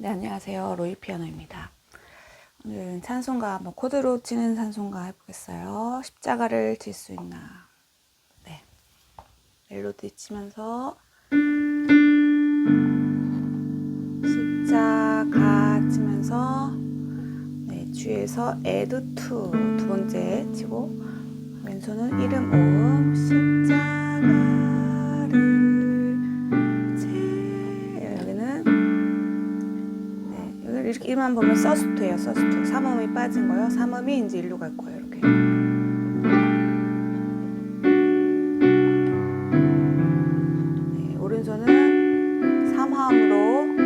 네, 안녕하세요. 로이 피아노입니다. 오늘은 찬송가, 한번 코드로 치는 찬송가 해보겠어요. 십자가를 칠수 있나. 네. 멜로디 치면서 십자가 치면서 네, G에서 add to 두 번째 치고 왼손은 이름 오음 십자가 여기 이렇게 이만 보면 서스투예요. 서스투. 삼음이 빠진 거요. 삼음이 이제 일로 갈 거예요. 이렇게. 네, 오른손은 3화음으로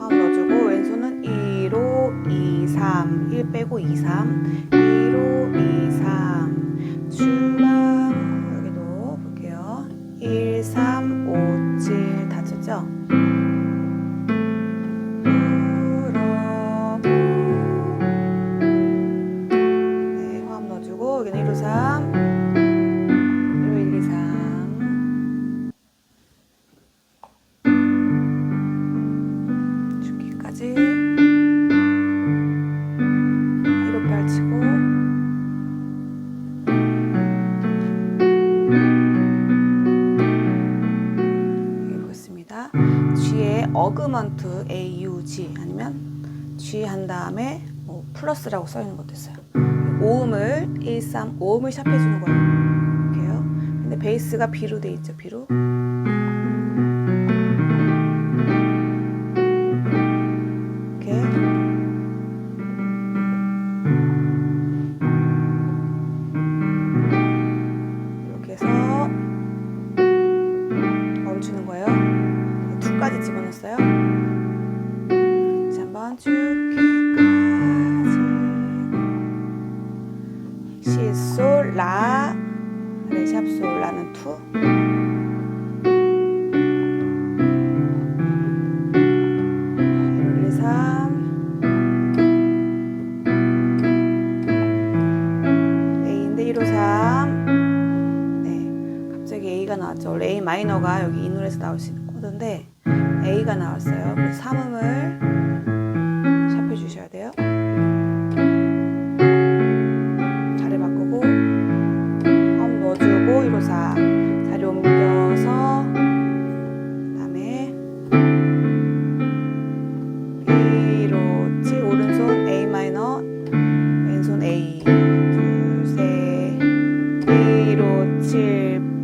화음 넣어주고 왼손은 2로 2, 3, 1 빼고 2, 3, 어그먼트 A, U, G 아니면 G 한 다음에 뭐 플러스라고 써 있는 것도 있어요. 오음을 1, 3, 오음을 샵해주는 거예요. 이렇게요. 근데 베이스가 B로 돼 있죠. B로. 레샵솔 라는 투 2, 1, 5,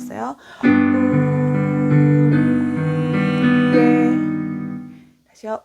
넣어봤어요. 우리의 다시요.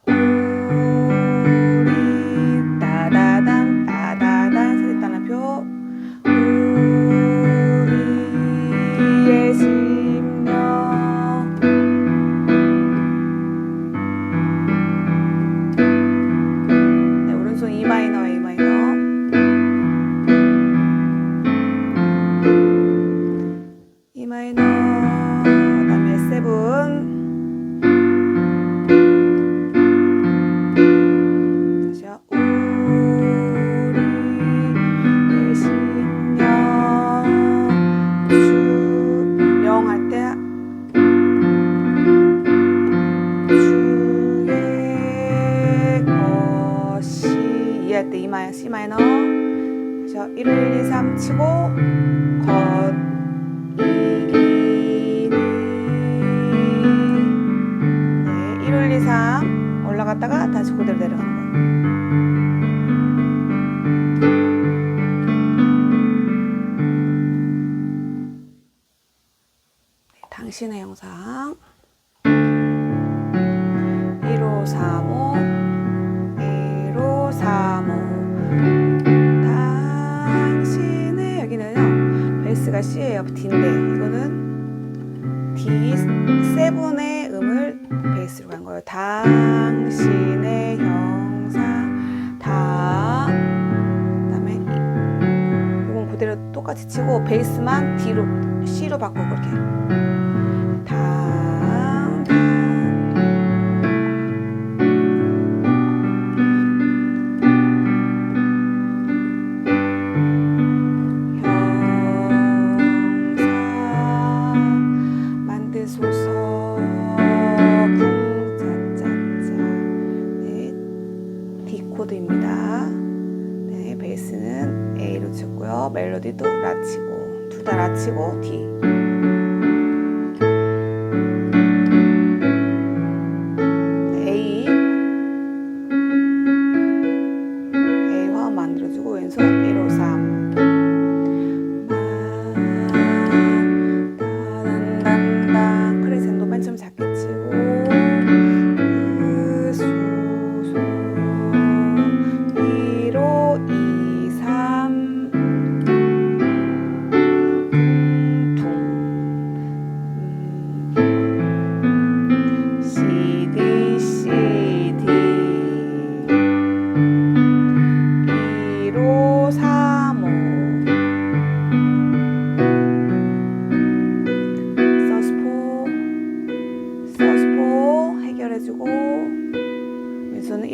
마이너. 그래서 1, 2, 3 치고 것 이기니 네, 1, 2, 3 올라갔다가 다시 그대로 내려가는 거예요. 네, 당신의 영상 당신의 형상 당 그다음에 이- 이건 그대로 똑같이 치고 베이스만 D로 C로 바꾸고 그렇게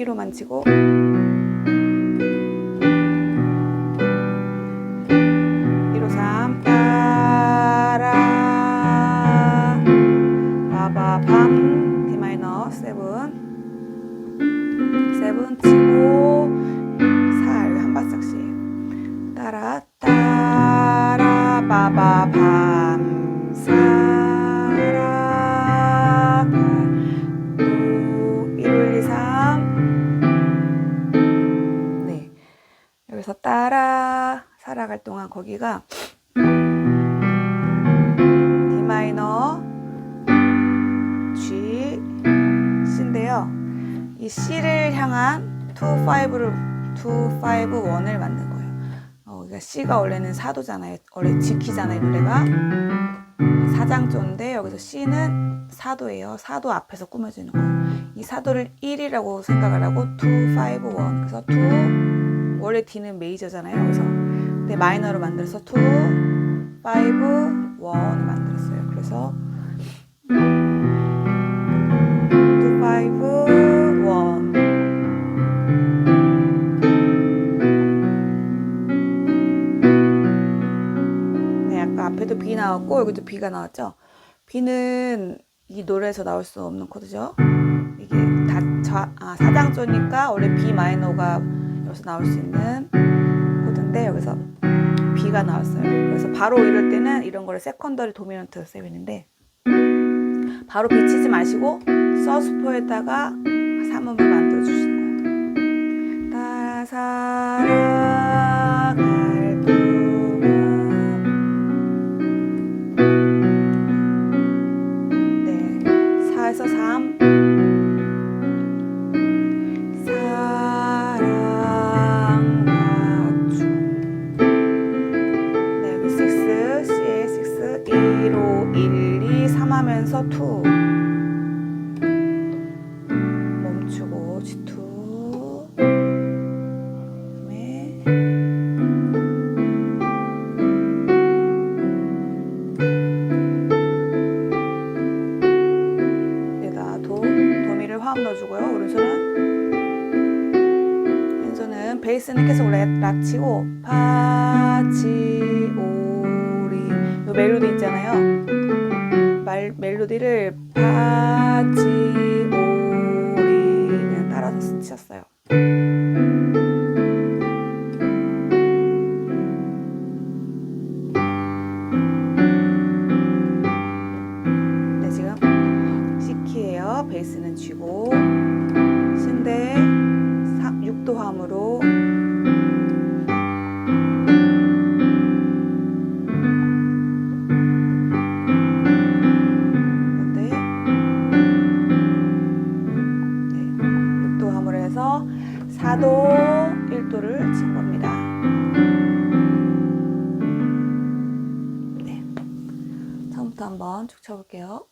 1호만 치고 이 C를 향한 2, 5를 2, 5, 1을 만든 거예요. 어, 그러니까 C가 원래는 사도잖아요. 원래 지키잖아요, 이 노래가. 사장조인데 여기서 C는 사도예요. 사도 앞에서 꾸며지는 거예요. 이 사도를 1이라고 생각을 하고 2, 5, 1. 그래서 2 원래 D는 메이저잖아요. 그래서 근데 마이너로 만들어서 2, 5, 1을 만들었어요. 그래서 2, 앞에도 B 나왔고 여기도 B가 나왔죠. B는 이 노래에서 나올 수 없는 코드죠. 이게 다 자, 아, 사장조니까 원래 B 마이너가 여기서 나올 수 있는 코드인데 여기서 B가 나왔어요. 그래서 바로 이럴 때는 이런 거를 세컨더리 도미넌트 세븐인데 바로 B 치지 마시고 서스포에다가 3음을 만들어 주시는 거예요. 다 살아 하면서 2 멈추고 G2 그다음에. 여기다 도, 도미를 화음 넣어주고요. 오른손은. 왼손은 베이스는 계속 라, 라 치고 파치 오리. 요 멜로디 있잖아요. 말, 멜로디를 파치 쳐볼게요.